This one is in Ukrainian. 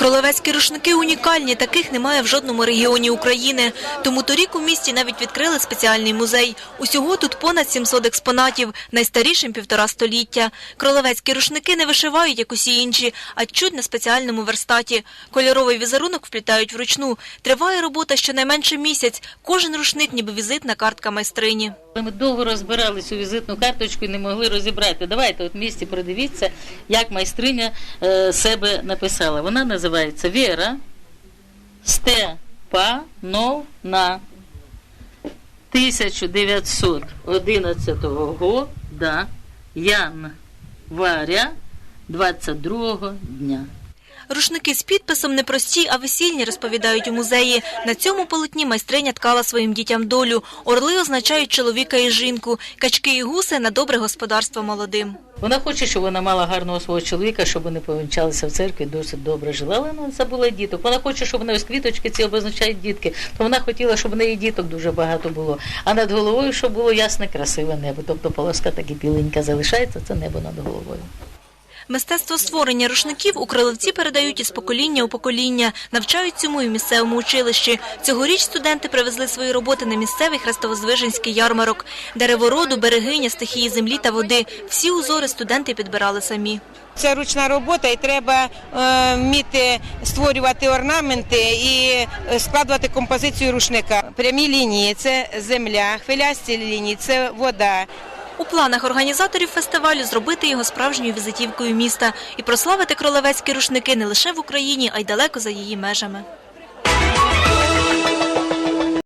Кролевецькі рушники унікальні, таких немає в жодному регіоні України. Тому торік у місті навіть відкрили спеціальний музей. Усього тут понад 700 експонатів, найстарішим півтора століття. Кролевецькі рушники не вишивають, як усі інші, а чуть на спеціальному верстаті. Кольоровий візерунок вплітають вручну. Триває робота щонайменше місяць. Кожен рушник ніби візитна картка майстрині. Ми довго розбирали цю візитну карточку і не могли розібрати. Давайте от місті придивіться, як майстриня е, себе написала. Вона називається Віра Степановна 1911 года января 22 дня. Рушники з підписом не прості, а весільні, розповідають у музеї. На цьому полотні майстриня ткала своїм дітям долю. Орли означають чоловіка і жінку, качки і гуси на добре господарство молодим. Вона хоче, щоб вона мала гарного свого чоловіка, щоб вони повінчалися в церкві, досить добре жила. Але вона забула діток. Вона хоче, щоб вони ось квіточки ці обозначають дітки. То вона хотіла, щоб в неї діток дуже багато було. А над головою, щоб було ясне, красиве небо. Тобто полоска таки біленька залишається, це небо над головою. Мистецтво створення рушників у передають із покоління у покоління, навчають цьому і в місцевому училищі. Цьогоріч студенти привезли свої роботи на місцевий хрестовоздвиженський ярмарок. Деревороду, берегиня, стихії землі та води. Всі узори студенти підбирали самі. Це ручна робота, і треба е, вміти створювати орнаменти і е, складувати композицію рушника. Прямі лінії це земля, хвилясті лінії це вода. У планах організаторів фестивалю зробити його справжньою візитівкою міста і прославити кролевецькі рушники не лише в Україні, а й далеко за її межами.